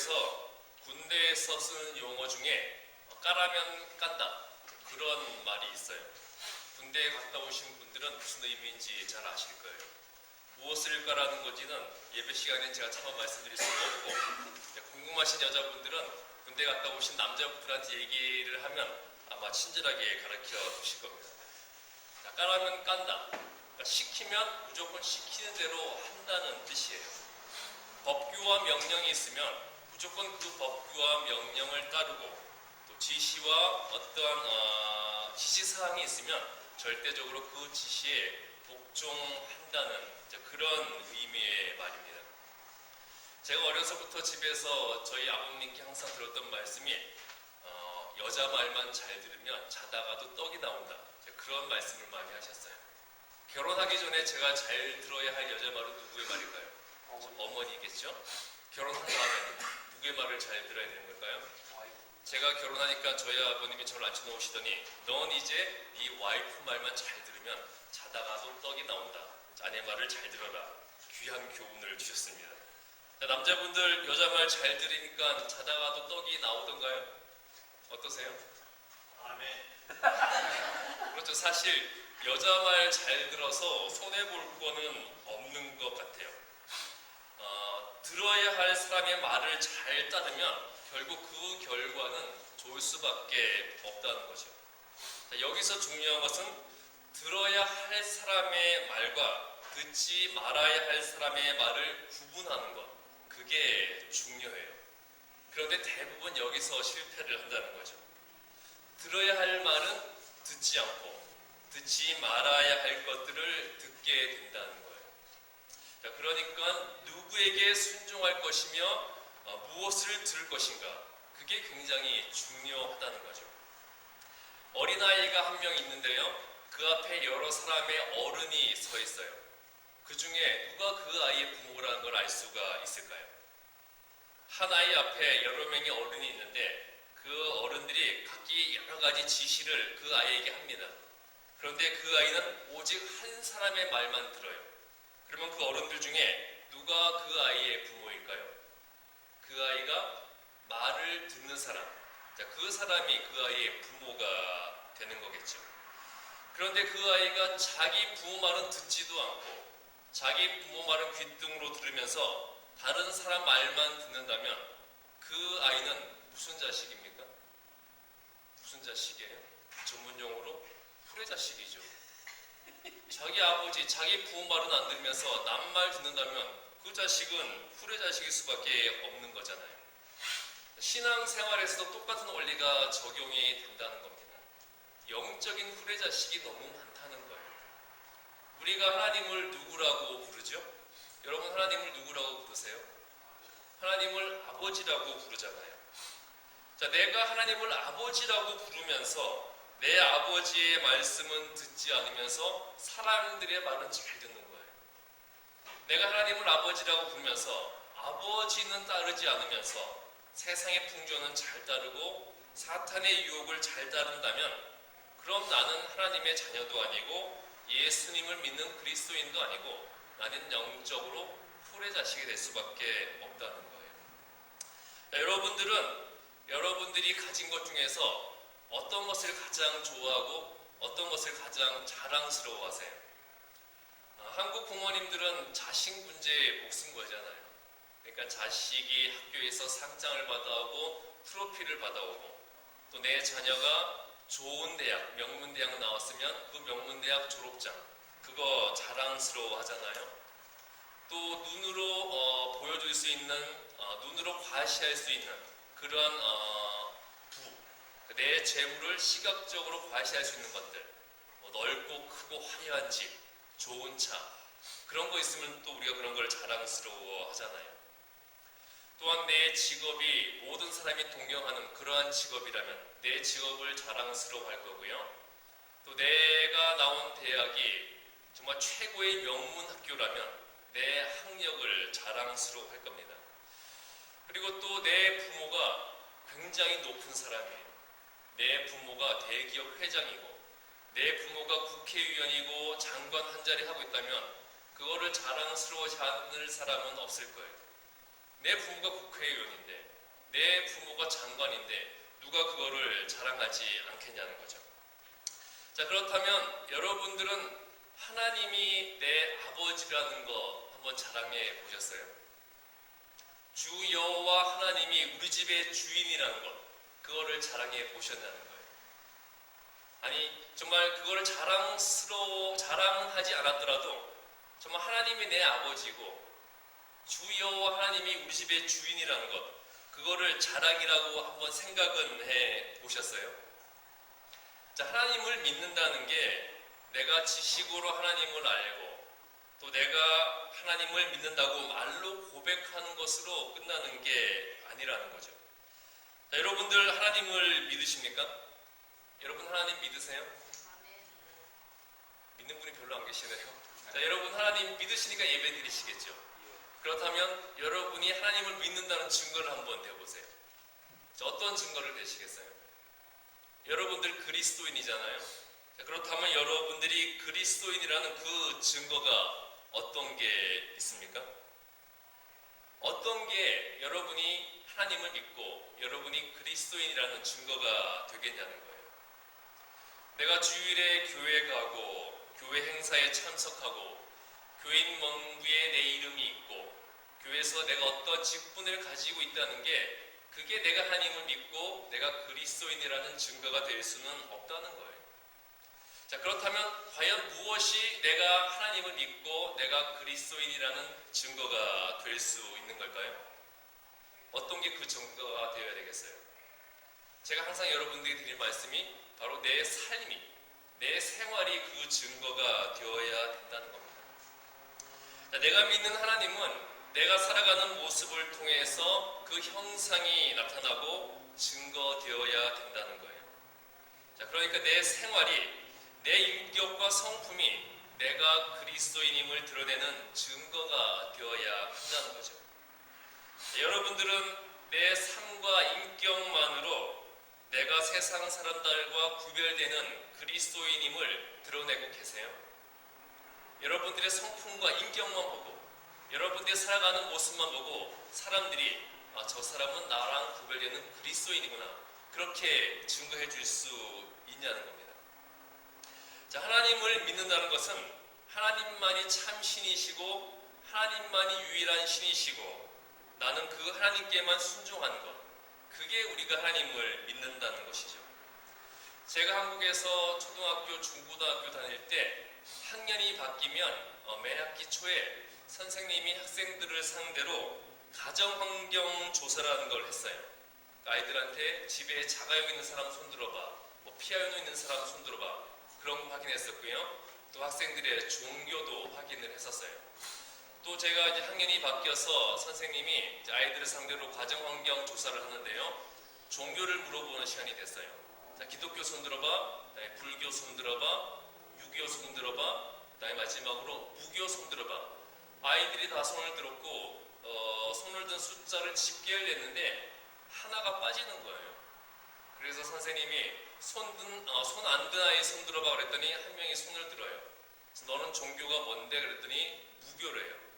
미국에서 군대에서 쓰는 용어 중에 까라면 깐다 그런 말이 있어요. 군대에 갔다 오신 분들은 무슨 의미인지 잘 아실 거예요. 무엇을 까라는 건지는 예배 시간에 제가 차마 말씀드릴 수가 없고 궁금하신 여자분들은 군대 갔다 오신 남자분들한테 얘기를 하면 아마 친절하게 가르쳐 주실 겁니다. 자, 까라면 깐다. 그러니까 시키면 무조건 시키는 대로 한다는 뜻이에요. 법규와 명령이 있으면 무조건 그 법규와 명령을 따르고 또 지시와 어떠한 어, 지시사항이 있으면 절대적으로 그 지시에 복종한다는 그런 의미의 말입니다. 제가 어려서부터 집에서 저희 아버님께 항상 들었던 말씀이 어, 여자 말만 잘 들으면 자다가도 떡이 나온다. 그런 말씀을 많이 하셨어요. 결혼하기 전에 제가 잘 들어야 할 여자 말은 누구의 말일까요? 좀 어머니겠죠? 결혼한 다음에 누구의 말을 잘 들어야 되는 걸까요? 제가 결혼하니까 저희 아버님이 저를 앉혀놓으시더니 넌 이제 네 와이프 말만 잘 들으면 자다가도 떡이 나온다. 아내 말을 잘 들어라. 귀한 교훈을 주셨습니다. 자, 남자분들 여자 말 잘 들으니까 자다가도 떡이 나오던가요? 어떠세요? 아멘. 그렇죠. 사실 여자 말 잘 들어서 손해 볼 거는 없는 것 같아요. 어, 들어야 할 사람의 말을 잘 따르면 결국 그 결과는 좋을 수밖에 없다는 거죠. 자, 여기서 중요한 것은 들어야 할 사람의 말과 듣지 말아야 할 사람의 말을 구분하는 것. 그게 중요해요. 그런데 대부분 여기서 실패를 한다는 거죠. 들어야 할 말은 듣지 않고 듣지 말아야 할 것들을 듣게 된다는 거예요. 자, 그러니까 누구에게 순종할 것이며 어, 무엇을 들을 것인가 그게 굉장히 중요하다는 거죠. 어린아이가 한 명 있는데요. 그 앞에 여러 사람의 어른이 서 있어요. 그 중에 누가 그 아이의 부모라는 걸 알 수가 있을까요? 한 아이 앞에 여러 명의 어른이 있는데 그 어른들이 각기 여러 가지 지시를 그 아이에게 합니다. 그런데 그 아이는 오직 한 사람의 말만 들어요. 그러면 그 어른들 중에 누가 그 아이의 부모일까요? 그 아이가 말을 듣는 사람. 자, 그 사람이 그 아이의 부모가 되는 거겠죠. 그런데 그 아이가 자기 부모 말은 듣지도 않고 자기 부모 말은 귓등으로 들으면서 다른 사람 말만 듣는다면 그 아이는 무슨 자식입니까? 무슨 자식이에요? 전문용어로 후레자식이죠. 자기 아버지, 자기 부모 말은 안 들으면서 남 말 듣는다면 그 자식은 후레자식일 수밖에 없는 거잖아요. 신앙생활에서도 똑같은 원리가 적용이 된다는 겁니다. 영적인 후레자식이 너무 많다는 거예요. 우리가 하나님을 누구라고 부르죠? 여러분 하나님을 누구라고 부르세요? 하나님을 아버지라고 부르잖아요. 자, 내가 하나님을 아버지라고 부르면서 내 아버지의 말씀은 듣지 않으면서 사람들의 말은 잘 듣는 거예요. 내가 하나님을 아버지라고 부르면서 아버지는 따르지 않으면서 세상의 풍조는 잘 따르고 사탄의 유혹을 잘 따른다면 그럼 나는 하나님의 자녀도 아니고 예수님을 믿는 그리스도인도 아니고 나는 영적으로 풀의 자식이 될 수밖에 없다는 거예요. 자, 여러분들은 여러분들이 가진 것 중에서 어떤 것을 가장 좋아하고 어떤 것을 가장 자랑스러워하세요? 아, 한국 부모님들은 자식 문제에 목숨 걸잖아요. 그러니까 자식이 학교에서 상장을 받아오고 트로피를 받아오고 또 내 자녀가 좋은 대학, 명문대학 나왔으면 그 명문대학 졸업장 그거 자랑스러워 하잖아요. 또 눈으로 어, 보여줄 수 있는 어, 눈으로 과시할 수 있는 그런 어, 부, 내 재물을 시각적으로 과시할 수 있는 것들, 뭐 넓고 크고 화려한 집, 좋은 차 그런 거 있으면 또 우리가 그런 걸 자랑스러워 하잖아요. 또한 내 직업이 모든 사람이 동경하는 그러한 직업이라면 내 직업을 자랑스러워 할 거고요. 또 내가 나온 대학이 정말 최고의 명문 학교라면 내 학력을 자랑스러워 할 겁니다. 그리고 또 내 부모가 굉장히 높은 사람이에요. 내 부모가 대기업 회장이고 내 부모가 국회의원이고 장관 한 자리 하고 있다면 그거를 자랑스러워하지 않을 사람은 없을 거예요. 내 부모가 국회의원인데 내 부모가 장관인데 누가 그거를 자랑하지 않겠냐는 거죠. 자 그렇다면 여러분들은 하나님이 내 아버지라는 거 한번 자랑해 보셨어요? 주 여호와 하나님이 우리 집의 주인이라는 것 그거를 자랑해 보셨냐는 거예요. 아니 정말 그거를 자랑스러워 자랑하지 않았더라도 정말 하나님이 내 아버지고 주 여호와 하나님이 우리 집의 주인이라는 것 그거를 자랑이라고 한번 생각은 해 보셨어요? 자 하나님을 믿는다는 게 내가 지식으로 하나님을 알고 또 내가 하나님을 믿는다고 말로 고백하는 것으로 끝나는 게 아니라는 거죠. 자, 여러분들 하나님을 믿으십니까? 여러분 하나님 믿으세요? 믿는 분이 별로 안 계시네요. 자, 여러분 하나님 믿으시니까 예배 드리시겠죠? 그렇다면 여러분이 하나님을 믿는다는 증거를 한번 대보세요. 자, 어떤 증거를 대시겠어요? 여러분들 그리스도인이잖아요. 자, 그렇다면 여러분들이 그리스도인이라는 그 증거가 어떤 게 있습니까? 어떤 게 여러분이 하나님을 믿고 여러분이 그리스도인이라는 증거가 되겠냐는 거예요. 내가 주일에 교회 가고 교회 행사에 참석하고 교인 문부에 내 이름이 있고 교회에서 내가 어떤 직분을 가지고 있다는 게 그게 내가 하나님을 믿고 내가 그리스도인이라는 증거가 될 수는 없다는 거예요. 자, 그렇다면 과연 무엇이 내가 하나님을 믿고 내가 그리스도인이라는 증거가 될 수 있는 걸까요? 어떤 게그 증거가 되어야 되겠어요? 제가 항상 여러분들에게 드릴 말씀이 바로 내 삶이, 내 생활이 그 증거가 되어야 된다는 겁니다. 자, 내가 믿는 하나님은 내가 살아가는 모습을 통해서 그 형상이 나타나고 증거되어야 된다는 거예요. 자, 그러니까 내 생활이 내 인격과 성품이 내가 그리스도인임을 드러내는 증거가 되어야 한다는 거죠. 자, 여러분들은 내 삶과 인격만으로 내가 세상 사람들과 구별되는 그리스도인임을 드러내고 계세요. 여러분들의 성품과 인격만 보고 여러분들이 살아가는 모습만 보고 사람들이 아, 저 사람은 나랑 구별되는 그리스도인이구나 그렇게 증거해 줄 수 있냐는 겁니다. 자, 하나님을 믿는다는 것은 하나님만이 참 신이시고 하나님만이 유일한 신이시고 나는 그 하나님께만 순종하는 것 그게 우리가 하나님을 믿는다는 것이죠. 제가 한국에서 초등학교, 중고등학교 다닐 때 학년이 바뀌면 어, 매 학기 초에 선생님이 학생들을 상대로 가정환경 조사라는 걸 했어요. 그러니까 아이들한테 집에 자가용 있는 사람 손들어봐, 뭐 피아노 있는 사람 손들어봐 그런 거 확인했었고요. 또 학생들의 종교도 확인을 했었어요. 또 제가 이제 학년이 바뀌어서 선생님이 아이들을 상대로 가정환경 조사를 하는데요. 종교를 물어보는 시간이 됐어요. 자, 기독교 손 들어봐, 그다음에 불교 손 들어봐, 유교 손 들어봐, 그다음에 마지막으로 무교 손 들어봐. 아이들이 다 손을 들었고 어, 손을 든 숫자를 집계를 했는데 하나가 빠지는 거예요. 그래서 선생님이 손든 어, 손안 든 아이 손 들어봐 그랬더니 한 명이 손을 들어요. 너는 종교가 뭔데 그랬더니 무교래요.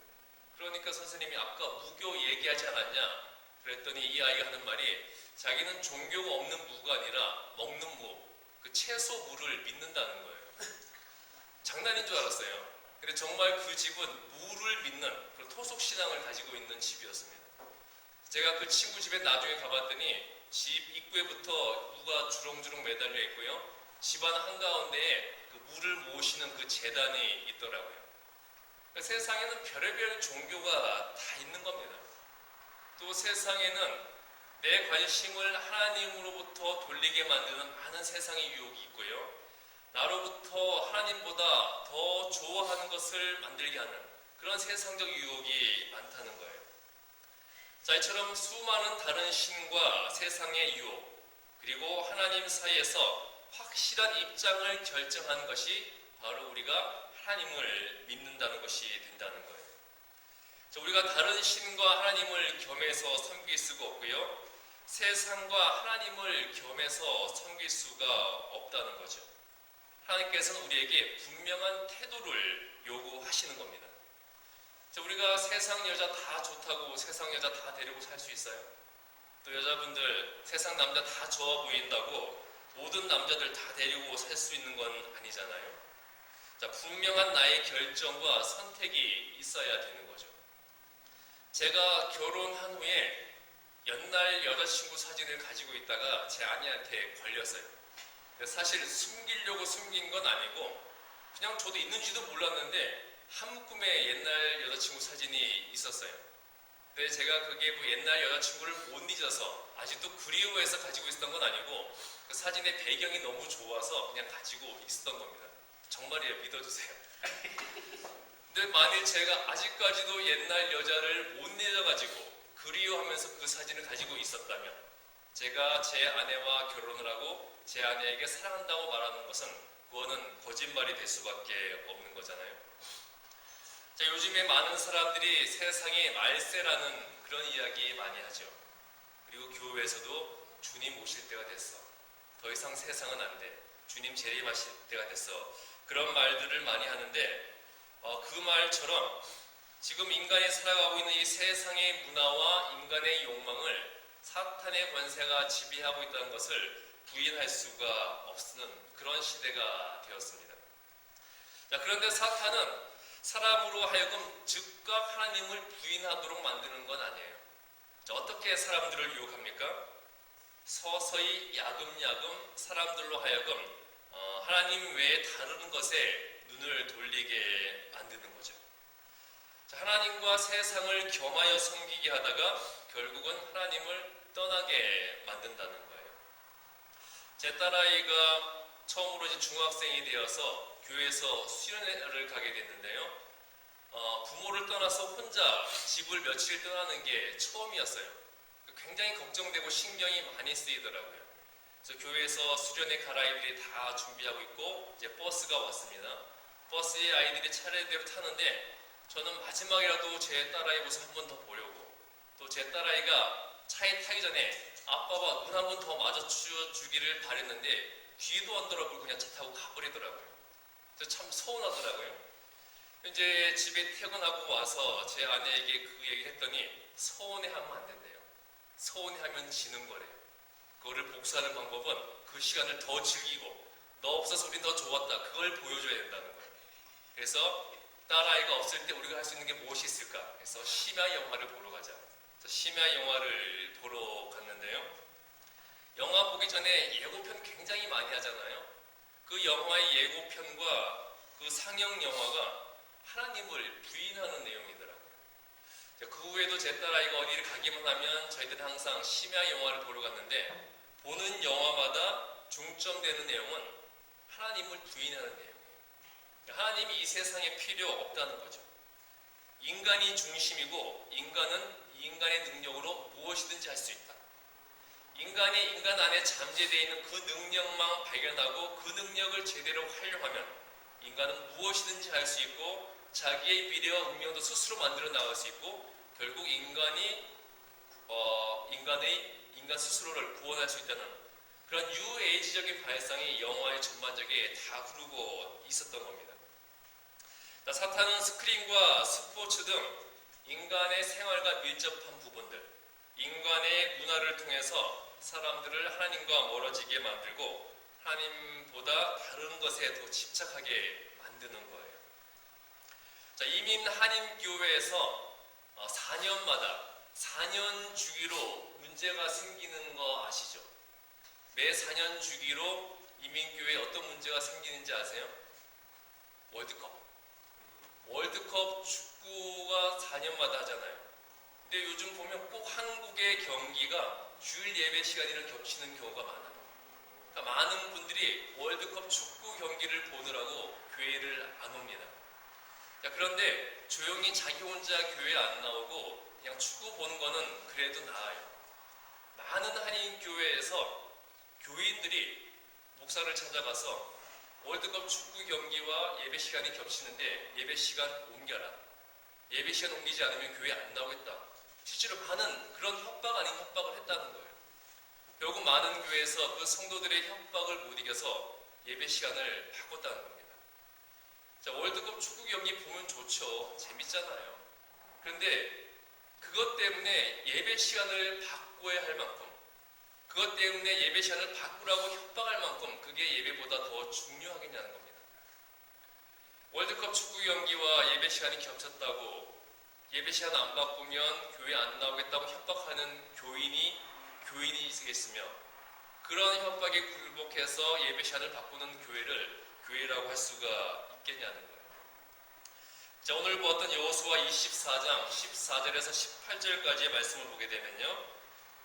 그러니까 선생님이 아까 무교 얘기하지 않았냐? 그랬더니 이 아이가 하는 말이 자기는 종교가 없는 무가 아니라 먹는 무, 그 채소 무를 믿는다는 거예요. 장난인 줄 알았어요. 근데 정말 그 집은 무를 믿는 그런 토속 신앙을 가지고 있는 집이었습니다. 제가 그 친구 집에 나중에 가봤더니 집 입구에부터 무가 주렁주렁 매달려 있고요. 집안 한가운데에 그 무를 모시는 그 재단이 있더라고요. 그러니까 세상에는 별의별 종교가 다 있는 겁니다. 또 세상에는 내 관심을 하나님으로부터 돌리게 만드는 많은 세상의 유혹이 있고요. 나로부터 하나님보다 더 좋아하는 것을 만들게 하는 그런 세상적 유혹이 많다는 거예요. 자, 이처럼 수많은 다른 신과 세상의 유혹, 그리고 하나님 사이에서 확실한 입장을 결정하는 것이 바로 우리가 하나님을 믿는다는 것이 된다는 거예요. 자, 우리가 다른 신과 하나님을 겸해서 섬길 수가 없고요. 세상과 하나님을 겸해서 섬길 수가 없다는 거죠. 하나님께서는 우리에게 분명한 태도를 요구하시는 겁니다. 자, 우리가 세상 여자 다 좋다고 세상 여자 다 데리고 살 수 있어요? 또 여자분들 세상 남자 다 좋아 보인다고 모든 남자들 다 데리고 살 수 있는 건 아니잖아요. 자, 분명한 나의 결정과 선택이 있어야 되는 거죠. 제가 결혼한 후에 옛날 여자친구 사진을 가지고 있다가 제 아내한테 걸렸어요. 사실 숨기려고 숨긴 건 아니고 그냥 저도 있는지도 몰랐는데 한 꿈에 옛날 여자친구 사진이 있었어요. 근데 제가 그게 뭐 옛날 여자친구를 못 잊어서 아직도 그리워해서 가지고 있었던 건 아니고 그 사진의 배경이 너무 좋아서 그냥 가지고 있었던 겁니다. 정말이에요. 믿어주세요. 근데 만일 제가 아직까지도 옛날 여자를 못 잊어가지고 그리워하면서 그 사진을 가지고 있었다면 제가 제 아내와 결혼을 하고 제 아내에게 사랑한다고 말하는 것은 그거는 거짓말이 될 수밖에 없는 거잖아요. 자, 요즘에 많은 사람들이 세상에 말세라는 그런 이야기 많이 하죠. 그리고 교회에서도 주님 오실 때가 됐어. 더 이상 세상은 안 돼. 주님 재림하실 때가 됐어. 그런 말들을 많이 하는데 어, 그 말처럼 지금 인간이 살아가고 있는 이 세상의 문화와 인간의 욕망을 사탄의 권세가 지배하고 있다는 것을 부인할 수가 없는 그런 시대가 되었습니다. 자, 그런데 사탄은 사람으로 하여금 즉각 하나님을 부인하도록 만드는 건 아니에요. 자, 어떻게 사람들을 유혹합니까? 서서히 야금야금 사람들로 하여금 어, 하나님 외에 다른 것에 눈을 돌리게 만드는 거죠. 자, 하나님과 세상을 겸하여 섬기게 하다가 결국은 하나님을 떠나게 만든다는 거예요. 제 딸아이가 처음으로 이제 중학생이 되어서 교회에서 수련회를 가게 됐는데요. 어, 부모를 떠나서 혼자 집을 며칠 떠나는 게 처음이었어요. 굉장히 걱정되고 신경이 많이 쓰이더라고요. 그래서 교회에서 수련회 갈 아이들이 다 준비하고 있고 이제 버스가 왔습니다. 버스에 아이들이 차례대로 타는데 저는 마지막이라도 제 딸아이 모습 한 번 더 보려고 또 제 딸아이가 차에 타기 전에 아빠가 눈한 번 더 마주쳐 주기를 바랬는데 귀도 안 돌아보고 그냥 차 타고 가버리더라고요. 그래서 참 서운하더라고요. 이제 집에 퇴근하고 와서 제 아내에게 그 얘기를 했더니 서운해하면 안 된대요. 서운해하면 지는 거래요. 그거를 복수하는 방법은 그 시간을 더 즐기고 너 없어서 우린 더 좋았다. 그걸 보여줘야 된다는 거예요. 그래서 딸아이가 없을 때 우리가 할 수 있는 게 무엇이 있을까? 그래서 심야 영화를 보러 가자. 그래서 심야 영화를 보러 갔는데요. 영화 보기 전에 예고편 굉장히 많이 하잖아요. 그 영화의 예고편과 그 상영 영화가 하나님을 부인하는 내용이더라고요. 그 후에도 제 딸아이가 어디를 가기만 하면 저희들은 항상 심야 영화를 보러 갔는데 보는 영화마다 중점되는 내용은 하나님을 부인하는 내용이에요. 하나님이 이 세상에 필요 없다는 거죠. 인간이 중심이고 인간은 인간의 능력으로 무엇이든지 할 수 있다. 인간이 인간 안에 잠재되어 있는 그 능력만 발견하고 그 능력을 제대로 활용하면 인간은 무엇이든지 할 수 있고 자기의 미래와 운명도 스스로 만들어 나갈 수 있고 결국 인간이 어, 인간의 인간 스스로를 구원할 수 있다는 그런 유에이지적인 발상이 영화의 전반적에 다 흐르고 있었던 겁니다. 자, 사탄은 스크린과 스포츠 등 인간의 생활과 밀접한 부분들, 인간의 문화를 통해서 사람들을 하나님과 멀어지게 만들고 하나님보다 다른 것에 더 집착하게 만드는 거예요. 자, 이민 한인 교회에서 4년마다 4년 주기로 문제가 생기는 거 아시죠? 매 4년 주기로 이민교회에 어떤 문제가 생기는지 아세요? 월드컵. 월드컵 축구가 4년마다 하잖아요. 근데 요즘 보면 꼭 한국의 경기가 주일 예배 시간이랑 겹치는 경우가 많아요. 그러니까 많은 분들이 월드컵 축구 경기를 보느라고 교회를 안 옵니다. 자, 그런데 조용히 자기 혼자 교회 안 나오고 그냥 축구 보는 거는 그래도 나아요. 많은 한인 교회에서 교인들이 목사를 찾아가서 월드컵 축구 경기와 예배 시간이 겹치는데 예배 시간 옮겨라. 예배 시간 옮기지 않으면 교회 안 나오겠다. 실제로 많은 그런 협박 아닌 협박을 했다는 거예요. 결국 많은 교회에서 그 성도들의 협박을 못 이겨서 예배 시간을 바꿨다는 겁니다. 자, 월드컵 축구 경기 보면 좋죠. 재밌잖아요. 그런데 그것 때문에 예배 시간을 바꿔야 할 만큼 그것 때문에 예배 시간을 바꾸라고 협박할 만큼 그게 예배보다 더 중요하겠냐는 겁니다. 월드컵 축구 경기와 예배 시간이 겹쳤다고 예배 시간 안 바꾸면 교회 안 나오겠다고 협박하는 교인이 교인이겠으며 그런 협박에 굴복해서 예배 시간을 바꾸는 교회를 교회라고 할 수가 있겠냐는 거예요. 자, 오늘 보았던 여호수아 24장 14절에서 18절까지의 말씀을 보게 되면요.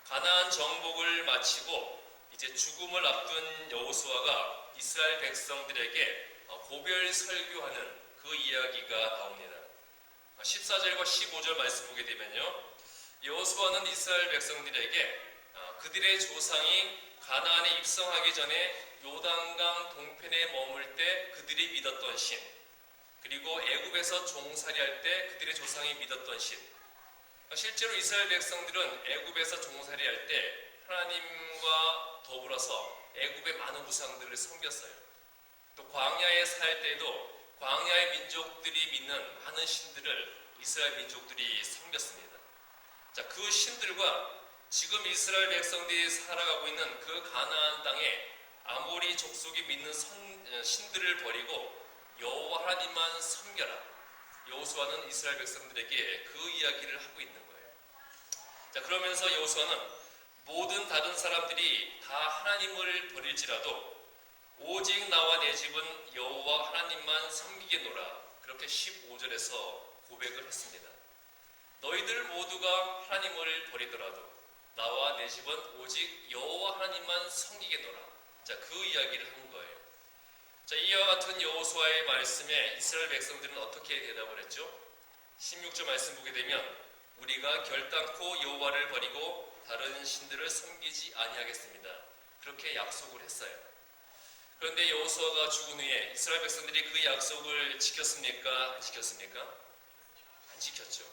가나안 정복을 마치고 이제 죽음을 앞둔 여호수아가 이스라엘 백성들에게 어, 고별 설교하는 그 이야기가 나옵니다. 14절과 15절 말씀 보게 되면요. 여호수아는 이스라엘 백성들에게 어, 그들의 조상이 가나안에 입성하기 전에 요단강 동편에 머물 때 그들이 믿었던 신 그리고 애굽에서 종살이할 때 그들의 조상이 믿었던 신 실제로 이스라엘 백성들은 애굽에서 종살이할 때 하나님과 더불어서 애굽의 많은 우상들을 섬겼어요. 또 광야에 살 때도 광야의 민족들이 믿는 많은 신들을 이스라엘 민족들이 섬겼습니다. 자, 그 신들과 지금 이스라엘 백성들이 살아가고 있는 그 가나안 땅에 아모리 족속이 믿는 선- 신들을 버리고 여호와 하나님만 섬겨라. 여호수아는 이스라엘 백성들에게 그 이야기를 하고 있는 거예요. 자, 그러면서 여호수아는 모든 다른 사람들이 다 하나님을 버릴지라도 오직 나와 내 집은 여호와 하나님만 섬기겠노라. 그렇게 15절에서 고백을 했습니다. 너희들 모두가 하나님을 버리더라도 나와 내 집은 오직 여호와 하나님만 섬기겠노라. 자, 그 이야기를 한 거예요. 자, 이와 같은 여호수아의 말씀에 이스라엘 백성들은 어떻게 대답을 했죠? 16절 말씀 보게 되면 우리가 결단코 여호와를 버리고 다른 신들을 섬기지 아니하겠습니다. 그렇게 약속을 했어요. 그런데 여호수아가 죽은 후에 이스라엘 백성들이 그 약속을 지켰습니까? 안 지켰습니까? 안 지켰죠.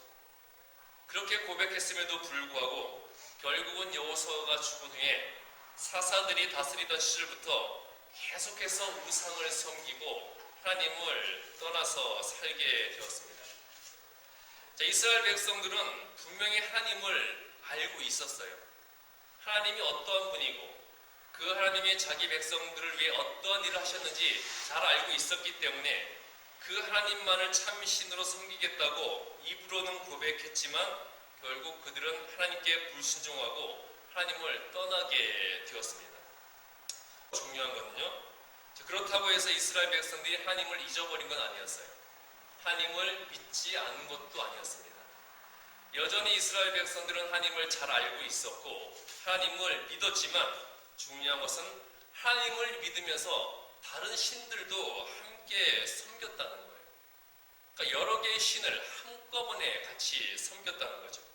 그렇게 고백했음에도 불구하고 결국은 여호수아가 죽은 후에 사사들이 다스리던 시절부터 계속해서 우상을 섬기고 하나님을 떠나서 살게 되었습니다. 자, 이스라엘 백성들은 분명히 하나님을 알고 있었어요. 하나님이 어떠한 분이고 그 하나님이 자기 백성들을 위해 어떠한 일을 하셨는지 잘 알고 있었기 때문에 그 하나님만을 참신으로 섬기겠다고 입으로는 고백했지만 결국 그들은 하나님께 불순종하고 하나님을 떠나게 되었습니다. 중요한 것은요. 그렇다고 해서 이스라엘 백성들이 하나님을 잊어버린 건 아니었어요. 하나님을 믿지 않은 것도 아니었습니다. 여전히 이스라엘 백성들은 하나님을 잘 알고 있었고 하나님을 믿었지만 중요한 것은 하나님을 믿으면서 다른 신들도 함께 섬겼다는 거예요. 그러니까 여러 개의 신을 한꺼번에 같이 섬겼다는 거죠.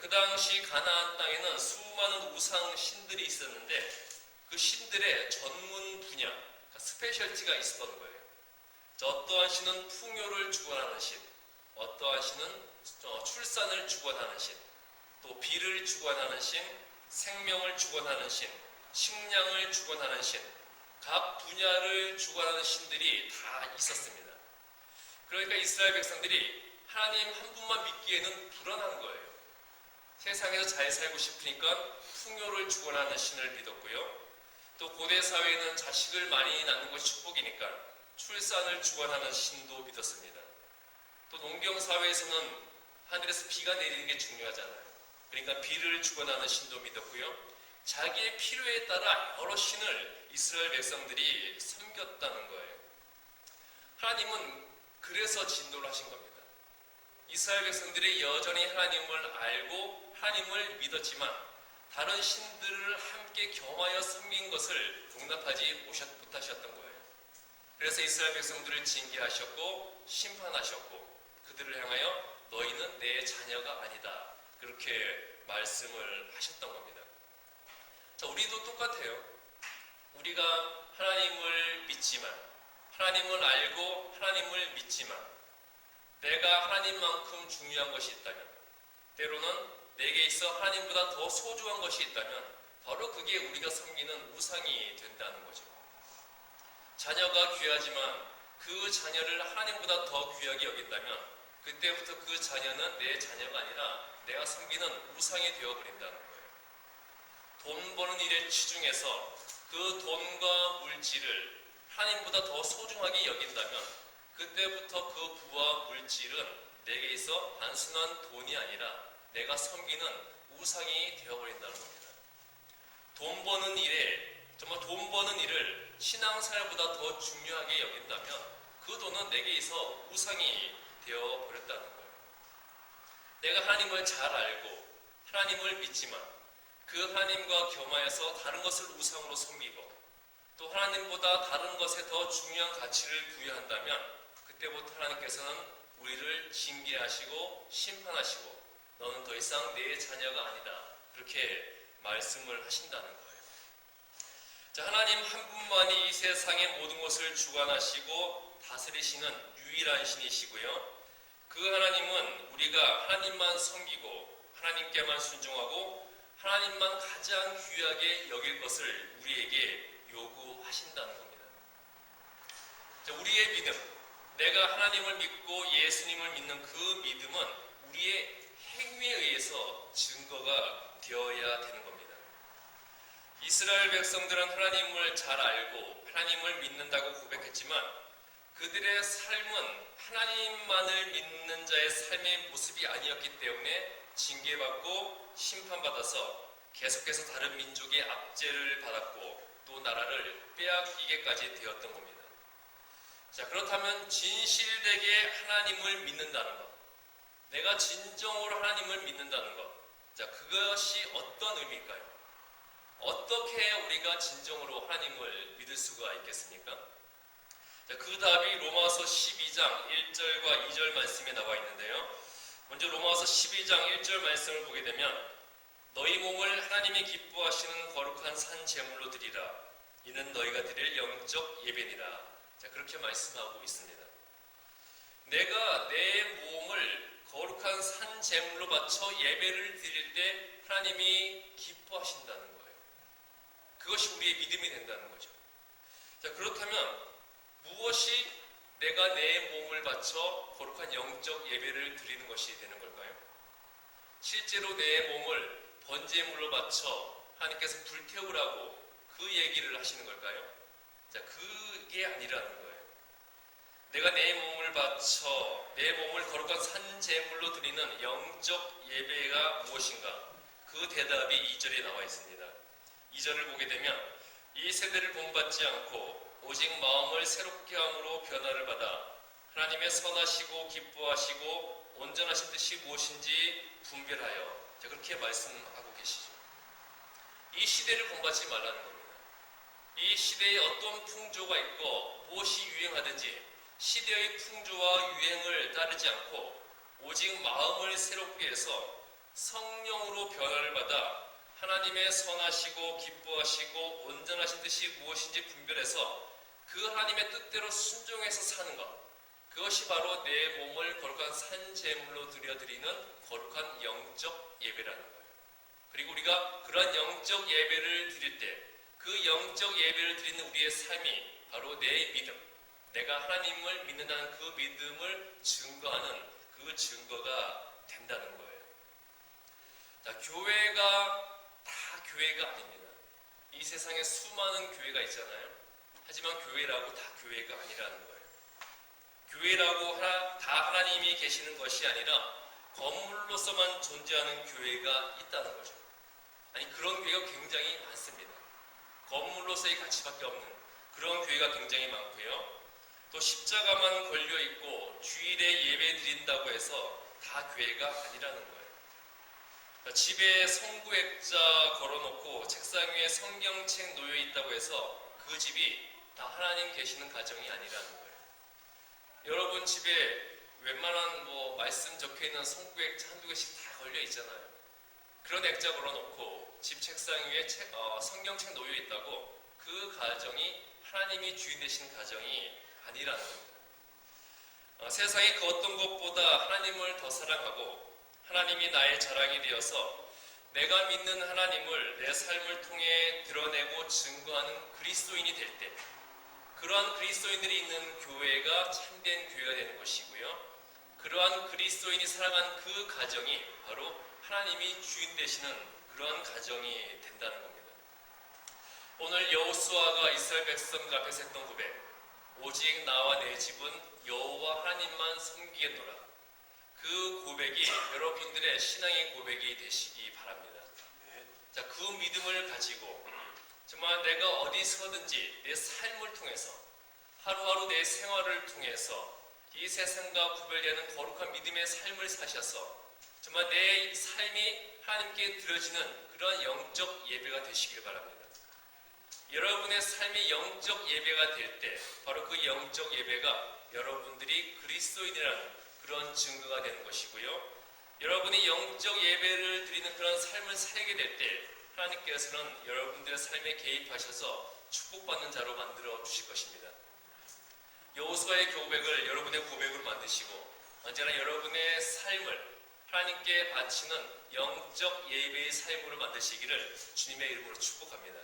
그 당시 가나안 땅에는 수많은 우상 신들이 있었는데 그 신들의 전문 분야, 그러니까 스페셜티가 있었던 거예요. 자, 어떠한 신은 풍요를 주관하는 신, 어떠한 신은 어, 출산을 주관하는 신, 또 비를 주관하는 신, 생명을 주관하는 신, 식량을 주관하는 신, 각 분야를 주관하는 신들이 다 있었습니다. 그러니까 이스라엘 백성들이 하나님 한 분만 믿기에는 불안한 거예요. 세상에서 잘 살고 싶으니까 풍요를 주관하는 신을 믿었고요. 또 고대 사회에는 자식을 많이 낳는 것이 축복이니까 출산을 주관하는 신도 믿었습니다. 또 농경 사회에서는 하늘에서 비가 내리는 게 중요하잖아요. 그러니까 비를 주관하는 신도 믿었고요. 자기의 필요에 따라 여러 신을 이스라엘 백성들이 섬겼다는 거예요. 하나님은 그래서 진노를 하신 겁니다. 이스라엘 백성들이 여전히 하나님을 알고 하나님을 믿었지만 다른 신들을 함께 겸하여 섬긴 것을 용납하지 못하셨던 거예요. 그래서 이스라엘 백성들을 징계하셨고 심판하셨고 그들을 향하여 너희는 내 자녀가 아니다. 그렇게 말씀을 하셨던 겁니다. 자, 우리도 똑같아요. 우리가 하나님을 믿지만 하나님을 알고 하나님을 믿지만 내가 하나님만큼 중요한 것이 있다면 때로는 내게 있어 하나님보다 더 소중한 것이 있다면 바로 그게 우리가 섬기는 우상이 된다는 거죠. 자녀가 귀하지만 그 자녀를 하나님보다 더 귀하게 여긴다면 그때부터 그 자녀는 내 자녀가 아니라 내가 섬기는 우상이 되어버린다는 거예요. 돈 버는 일에 치중해서 그 돈과 물질을 하나님보다 더 소중하게 여긴다면 그때부터 그 부와 물질은 내게 있어 단순한 돈이 아니라 내가 섬기는 우상이 되어버린다는 겁니다. 돈 버는 일에 정말 돈 버는 일을 신앙생활보다 더 중요하게 여긴다면 그 돈은 내게 있어 우상이 되어버렸다는 거예요. 내가 하나님을 잘 알고 하나님을 믿지만 그 하나님과 겸하여서 다른 것을 우상으로 섬기고 또 하나님보다 다른 것에 더 중요한 가치를 부여한다면 그때부터 하나님께서는 우리를 징계하시고 심판하시고 너는 더 이상 내 자녀가 아니다 그렇게 말씀을 하신다는 거예요. 자, 하나님 한 분만이 이 세상의 모든 것을 주관하시고 다스리시는 유일한 신이시고요. 그 하나님은 우리가 하나님만 섬기고 하나님께만 순종하고 하나님만 가장 귀하게 여길 것을 우리에게 요구하신다는 겁니다. 자, 우리의 믿음, 내가 하나님을 믿고 예수님을 믿는 그 믿음은 우리의 행위에 의해서 증거가 되어야 되는 겁니다. 이스라엘 백성들은 하나님을 잘 알고 하나님을 믿는다고 고백했지만 그들의 삶은 하나님만을 믿는 자의 삶의 모습이 아니었기 때문에 징계받고 심판받아서 계속해서 다른 민족의 압제를 받았고 또 나라를 빼앗기게까지 되었던 겁니다. 자, 그렇다면 진실되게 하나님을 믿는다는 것. 내가 진정으로 하나님을 믿는다는 것. 자, 그것이 어떤 의미일까요? 어떻게 우리가 진정으로 하나님을 믿을 수가 있겠습니까? 자, 그 답이 로마서 12장 1절과 2절 말씀에 나와 있는데요. 먼저 로마서 12장 1절 말씀을 보게 되면 너희 몸을 하나님이 기뻐하시는 거룩한 산 제물로 드리라. 이는 너희가 드릴 영적 예배니라. 자, 그렇게 말씀하고 있습니다. 내가 내 몸을 거룩한 산 제물로 바쳐 예배를 드릴 때 하나님이 기뻐하신다는 거예요. 그것이 우리의 믿음이 된다는 거죠. 자, 그렇다면 무엇이 내가 내 몸을 바쳐 거룩한 영적 예배를 드리는 것이 되는 걸까요? 실제로 내 몸을 번제물로 바쳐 하나님께서 불태우라고 그 얘기를 하시는 걸까요? 자, 그게 아니라는 거예요. 내가 내 몸을 바쳐 내 몸을 거룩한 산제물로 드리는 영적 예배가 무엇인가? 그 대답이 2절에 나와 있습니다. 2절을 보게 되면 이 세대를 본받지 않고 오직 마음을 새롭게 함으로 변화를 받아 하나님의 선하시고 기뻐하시고 온전하신 뜻이 무엇인지 분별하여 자, 그렇게 말씀하고 계시죠. 이 시대를 본받지 말라는 겁니다. 이 시대에 어떤 풍조가 있고 무엇이 유행하든지 시대의 풍조와 유행을 따르지 않고 오직 마음을 새롭게 해서 성령으로 변화를 받아 하나님의 선하시고 기뻐하시고 온전하신 뜻이 무엇인지 분별해서 그 하나님의 뜻대로 순종해서 사는 것 그것이 바로 내 몸을 거룩한 산제물로 드려드리는 거룩한 영적 예배라는 거예요. 그리고 우리가 그러한 영적 예배를 드릴 때 그 영적 예배를 드리는 우리의 삶이 바로 내 믿음, 내가 하나님을 믿는다는 그 믿음을 증거하는 그 증거가 된다는 거예요. 자, 교회가 다 교회가 아닙니다. 이 세상에 수많은 교회가 있잖아요. 하지만 교회라고 다 교회가 아니라는 거예요. 교회라고 하나, 다 하나님이 계시는 것이 아니라 건물로서만 존재하는 교회가 있다는 거죠. 아니 그런 교회가 굉장히 많습니다. 건물로서의 가치밖에 없는 그런 교회가 굉장히 많고요. 또 십자가만 걸려 있고 주일에 예배 드린다고 해서 다 교회가 아니라는 거예요. 그러니까 집에 성구액자 걸어놓고 책상 위에 성경책 놓여 있다고 해서 그 집이 다 하나님 계시는 가정이 아니라는 거예요. 여러분 집에 웬만한 뭐 말씀 적혀 있는 성구액자 한두 개씩 다 걸려 있잖아요. 그런 액자 걸어놓고 집 책상 위에 책, 어, 성경책 놓여 있다고 그 가정이 하나님이 주인 되신 가정이 아니라는 겁니다. 어, 세상의 그 어떤 것보다 하나님을 더 사랑하고 하나님이 나의 자랑이 되어서 내가 믿는 하나님을 내 삶을 통해 드러내고 증거하는 그리스도인이 될 때, 그러한 그리스도인들이 있는 교회가 참된 교회가 되는 것이고요. 그러한 그리스도인이 살아간 그 가정이 바로 하나님이 주인 되시는 그러한 가정이 된다는 겁니다. 오늘 여호수아가 이스라엘 백성들 앞에서 했던 고백 오직 나와 내 집은 여호와 하나님만 섬기겠노라 그 고백이 여러분들의 신앙의 고백이 되시기 바랍니다. 자, 그 믿음을 가지고 정말 내가 어디서든지 내 삶을 통해서 하루하루 내 생활을 통해서 이 세상과 구별되는 거룩한 믿음의 삶을 사셔서 정말 내 삶이 하나님께 드려지는 그런 영적 예배가 되시길 바랍니다. 여러분의 삶이 영적 예배가 될 때 바로 그 영적 예배가 여러분들이 그리스도인이라는 그런 증거가 되는 것이고요. 여러분이 영적 예배를 드리는 그런 삶을 살게 될 때 하나님께서는 여러분들의 삶에 개입하셔서 축복받는 자로 만들어 주실 것입니다. 여호수아의 고백을 여러분의 고백으로 만드시고 언제나 여러분의 삶을 하나님께 바치는 영적 예배의 삶으로 만드시기를 주님의 이름으로 축복합니다.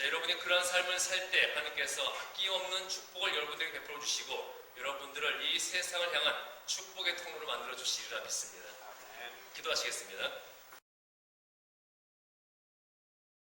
자, 여러분이 그런 삶을 살 때 하나님께서 아낌없는 축복을 여러분들에게 베풀어 주시고 여러분들을 이 세상을 향한 축복의 통로로 만들어 주시리라 믿습니다. 기도하시겠습니다.